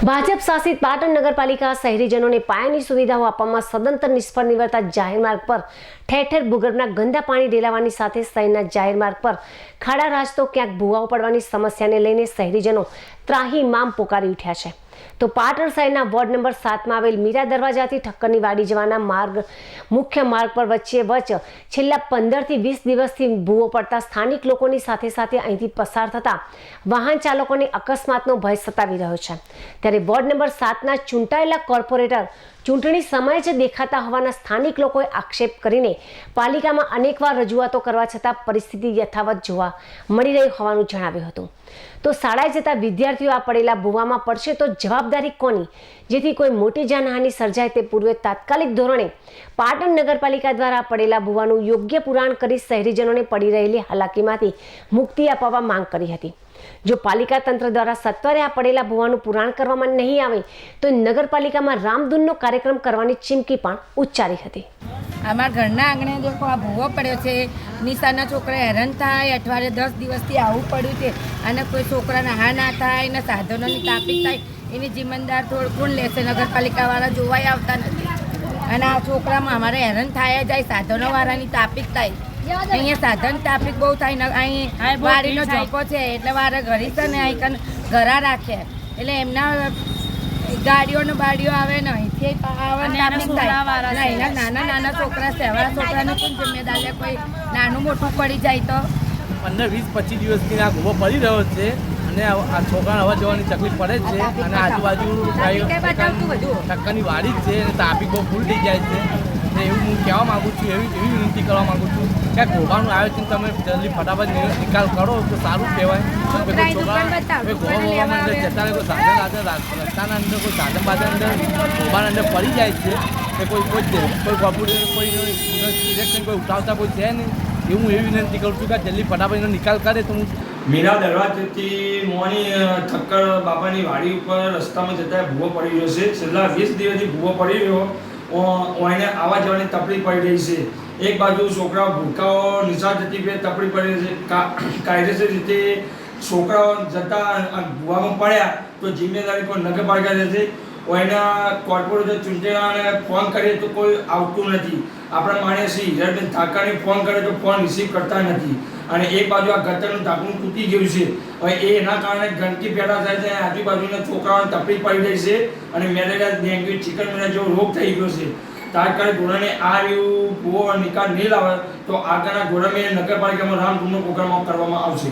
ભાજપ શાસિત પાટણ નગરપાલિકા શહેરીજનોને પાયાની સુવિધાઓ આપવામાં સદંતર નિષ્ફળ નિવડતા જાહેર માર્ગ પર ઠેર ઠેર ભૂગર્ભના ગંદા પાણી રેલાવાની સાથે શહેરના જાહેર માર્ગ પર ખાડા રાજતો ક્યાંક ભૂવાઓ પડવાની સમસ્યાને લઈને શહેરીજનો ત્રાહી મામ પોકારી ઉઠ્યા છે. તો પાટણ શહેરના વોર્ડ નંબર સાતમાં આવેલ મીરા દરવાજાથી ઠક્કરની વાડી જવાના માર્ગ, મુખ્ય માર્ગ પર વચ્ચે વચ્ચ છેલ્લા પંદરથી વીસ દિવસથી ભૂવો પડતા સ્થાનિક લોકોની સાથે સાથે અહીંથી પસાર થતા વાહન ચાલકોને અકસ્માતનો ભય સતાવી રહ્યો છે. ત્યારે વોર્ડ નંબર સાતના ચૂંટાયેલા કોર્પોરેટર ચૂંટણી સમયે જ દેખાતા હોવાના સ્થાનિક લોકોએ આક્ષેપ કરીને પાલિકામાં અનેકવાર રજૂઆતો કરવા છતાં પરિસ્થિતિ યથાવત જોવા મળી રહી હોવાનું જણાવ્યું હતું. તો શાળાએ જતા વિદ્યાર્થીઓ આ પડેલા ભૂવામાં પડશે તો જવાબદારી કોની? જેથી કોઈ મોટી જાનહાનિ સર્જાય તે પૂર્વે તાત્કાલિક ધોરણે પાટણ નગરપાલિકા દ્વારા પડેલા ભૂવાનું યોગ્ય પુરાણ કરી શહેરીજનોને પડી રહેલી હાલાકીમાંથી મુક્તિ અપાવવા માંગ કરી હતી. જો પાલિકા તંત્ર દ્વારા સત્વરે આ પડેલા ભૂવાનું પુરાણ કરવામાં નહીં આવે, તો નગરપાલિકામાં રામધૂનનો કાર્યક્રમ કરવાની ચીમકી પણ ઉચ્ચારી હતી. અમારા ઘરના આંગણે દેખો આ ભૂવો પડ્યો છે. નિશાના છોકરા હેરાન થાય, અઠવાડિયે દસ દિવસથી આવું પડ્યું છે. અને કોઈ છોકરાને હા ના થાય ને સાધનોની તાપી થાય, એની જિમ્મેદાર થોડું કોણ લેશે? નગરપાલિકાવાળા જોવાય આવતા નથી. અને આ છોકરામાં અમારે હેરાન થાય, જાય સાધનોવાળાની તાપીક થાય. અહીંયા સાધન ટ્રાફિક બહુ થાય ને અહીં વાડીનો ઝોપો છે એટલે વારે ઘરી છે ને અહીં કન ઘરા રાખે. એટલે એમના ગાડીઓનો બાડીઓ આવે ને અહીંથી આવે ને થાય. એના નાના નાના છોકરા સેવાળા છોકરાને પણ જિમ્મેદાર લે કોઈ નાનું મોટું પડી જાય તો. પંદર વીસ પચીસ દિવસથી આ ગોબો પડી રહ્યો છે અને આ છોકરા છોકરાને આવવા જવાની તકલીફ પડે જ છે અને આજુબાજુ ચક્કરની ટક્કરની વાડી જ છે અને ટ્રાફિક બહુ ફૂલ થઈ જાય છે. એવું હું કહેવા માગું છું એવી એવી વિનંતી કરવા માગું છું. કે આ આવે આયોજન તમે જલ્દી ફટાફટ નિકાલ કરો તો સારું કહેવાય. છોકરા અંદર જતા રહે કોઈ સાધન રસ્તાના અંદર કોઈ સાધન બાધન અંદર ગોબાના અંદર પડી જાય છે કે કોઈ કોઈ કોઈ કોમ્પ્યુટર કોઈ ઇલેક્શન કોઈ ઉઠાવતા કોઈ છે નહીં. એવું હું એવી વિનંતી કરું છું કે જલ્દી ફટાફટ એનો નિકાલ કરે તો હું મીરા દરવાજેથી મોણી ઠક્કર બાપાની વાડી ઉપર રસ્તામાં જતા ભૂવો પડી રહ્યો છે. છેલ્લા વીસ દિવસથી ભૂવો પડી રહ્યો. ઓ- એને આવવા જવાની તકલીફ પડી રહી છે. એક બાજુ છોકરાઓ ભૂલકાઓ નિશાળ જતી બે તપડી પડે છે. કાયદેસર રીતે છોકરાઓ જતા ભૂવામાં પડ્યા તો જિમ્મેદારી કોઈ નગરપાલિકા રહેશે એના કોર્પોરેટર ચૂંટણીવાળાને ફોન કરીએ તો કોઈ આવતું નથી. આપણા શ્રી હિરણબેન ઠાકરને ફોન કરે તો ફોન રિસીવ કરતા નથી. અને એક બાજુ આ ગટરનું ઢાંકણું તૂટી ગયું છે. હવે એ એના કારણે ગંદકી પેદા થાય છે અને આજુબાજુના છોકરાઓને તકલીફ પડી રહી છે અને મેલેરિયા, ડેન્ગ્યુ, ચિકનગુનિયા જેવો રોગ થઈ ગયો છે. તાત્કાલિક ધોરણે આ રહ્યું ભૂવો નિકાલ નહીં લાવે તો આગળના ધોરણે નગરપાલિકામાં રામધૂમનો પ્રોગ્રામ કરવામાં આવશે.